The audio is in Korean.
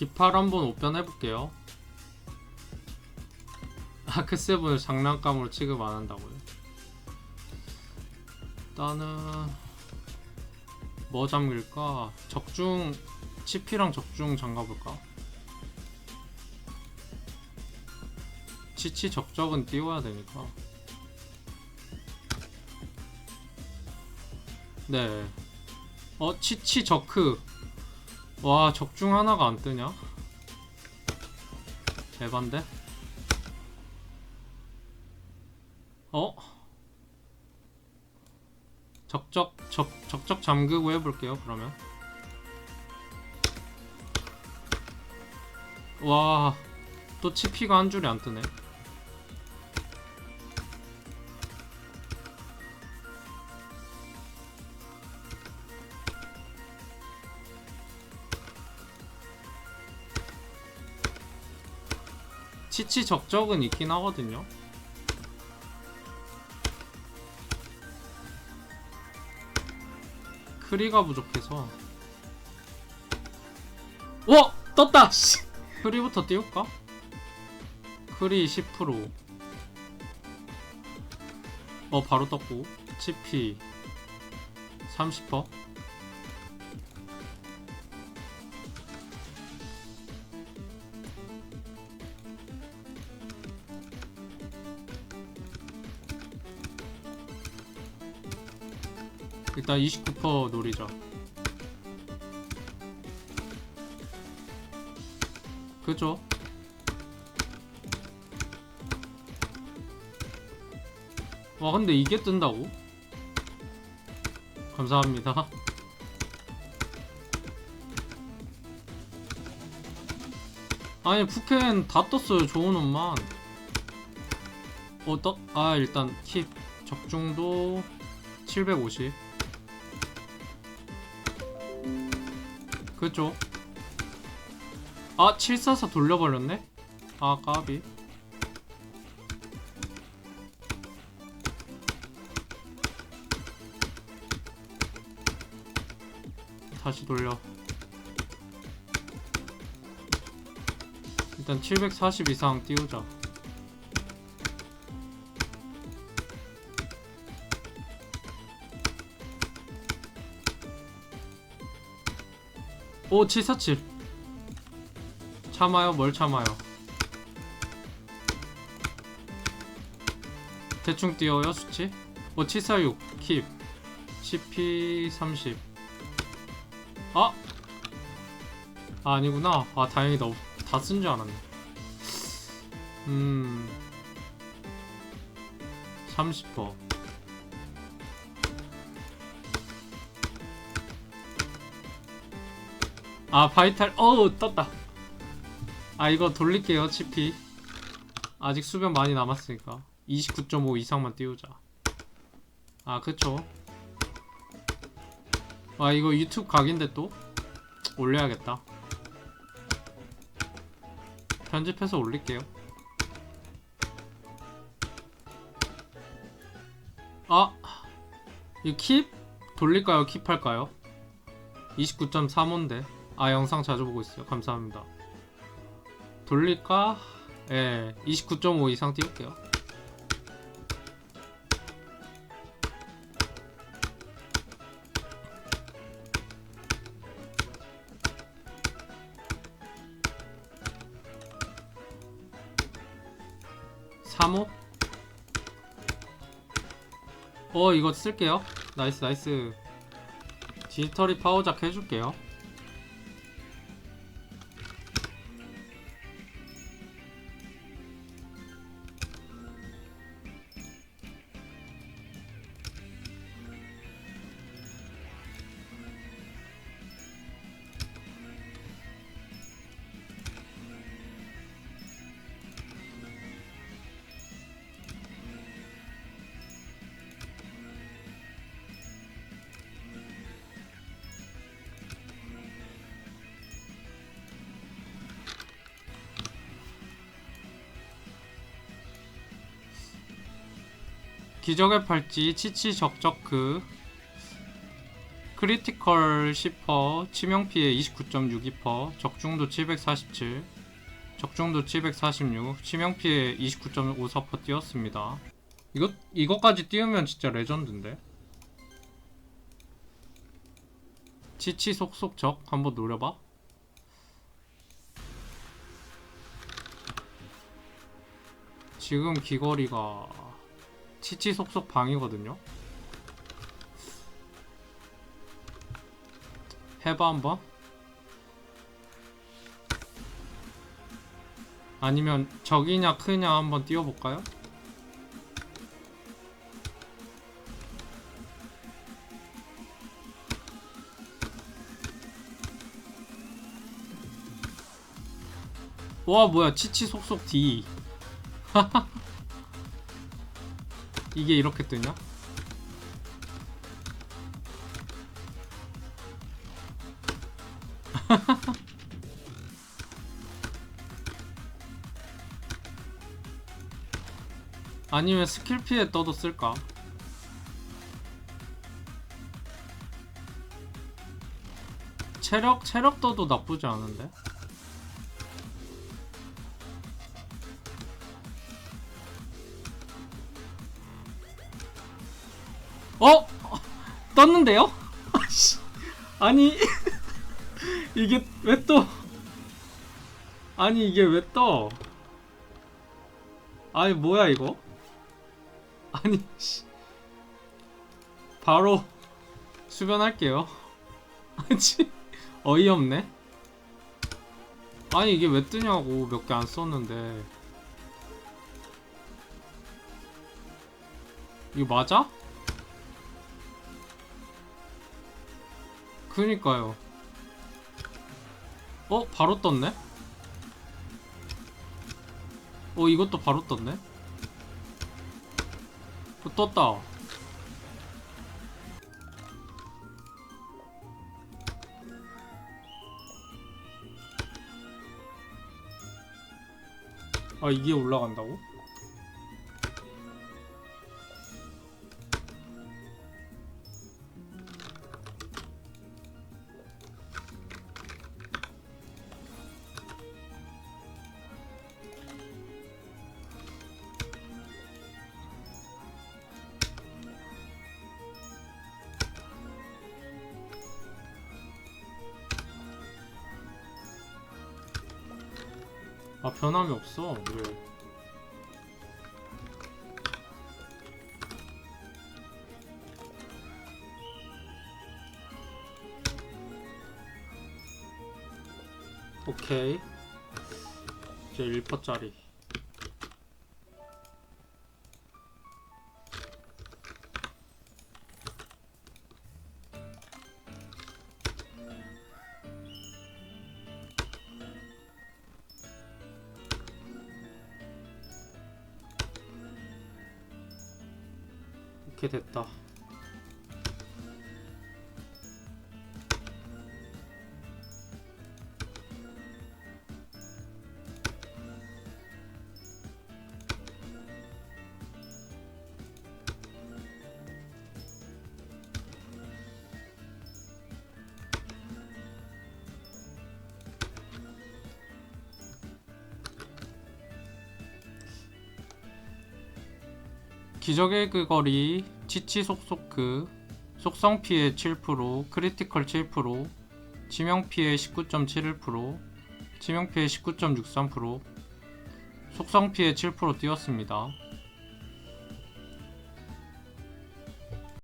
기팔 한번 옷변 해볼게요. 아크7을 장난감으로 취급 안 한다고요? 일단은 뭐 잠길까? 적중 치피랑 적중 잠가볼까? 치치 적적은 띄워야 되니까 네. 어 치치 적크 와 적중 하나가 안 뜨냐? 대반데? 어? 적적 적 적적 잠그고 해볼게요 그러면 와 또 치피가 한 줄이 안 뜨네 치치 적적은 있긴 하거든요 크리가 부족해서 와! 떴다! 씨! 크리부터 띄울까? 크리 10%어 바로 떴고 치피 30% 일단 29% 노리자. 그죠? 와 근데 이게 뜬다고? 감사합니다. 아니 푸켄 다 떴어요 좋은 옷만. 어 떴? 아 일단 팁 적중도 750 그죠? 아744 돌려버렸네? 아 까비. 다시 돌려. 일단 740 이상 띄우자 오 747 참아요? 뭘 참아요? 대충 띄워요 수치? 오 746 킵. CP 30 아! 아 아니구나. 아 다행이다 다 쓴 줄 알았네. 음. 30% 아 바이탈. 어우 떴다. 아 이거 돌릴게요 치피. 아직 수변 많이 남았으니까. 29.5 이상만 띄우자. 아 그쵸. 아 이거 유튜브 각인데 또? 올려야겠다. 편집해서 올릴게요. 아 이거 킵? 돌릴까요? 킵할까요? 29.35인데 아 영상 자주 보고 있어요. 감사합니다. 돌릴까? 예, 29.5 이상 띄울게요. (3호) 어 이거 쓸게요. 나이스 나이스. 디지털이 파워작 해줄게요 기적의 팔찌 치치 적적 그 크리티컬 10%, 치명 피해 29.62%, 적중도 747, 적중도 746, 치명 피해 29.54% 띄었습니다. 이거, 이거까지 띄우면 진짜 레전드인데? 치치 속속 적 한번 노려봐. 지금 귀걸이가 치치 속속 방이거든요. 해봐 한번. 아니면 적이냐 크냐 한번 띄워볼까요? 와 뭐야 치치 속속 D 이게 이렇게 뜨냐? 아니면 스킬 피해 떠도 쓸까? 체력 체력 떠도 나쁘지 않은데. 어? 떴는데요? 아니 이게 왜 떠? 아니 이게 왜 떠? 아니 뭐야 이거? 아니 씨. 바로 수변할게요. 아니 어이없네. 아니 이게 왜 뜨냐고 몇 개 안 썼는데. 이거 맞아? 그니까요. 어? 바로 떴네? 어 이것도 바로 떴네? 어, 떴다. 아 이게 올라간다고? 아 변함이 없어. 왜 오케이. 이제 1퍼짜리 이렇게 됐다 기적의 그 거리 치치 속소크 속성 피해 7% 크리티컬 7% 치명 피해 19.71% 치명 피해 19.63% 속성 피해 7% 띄었습니다.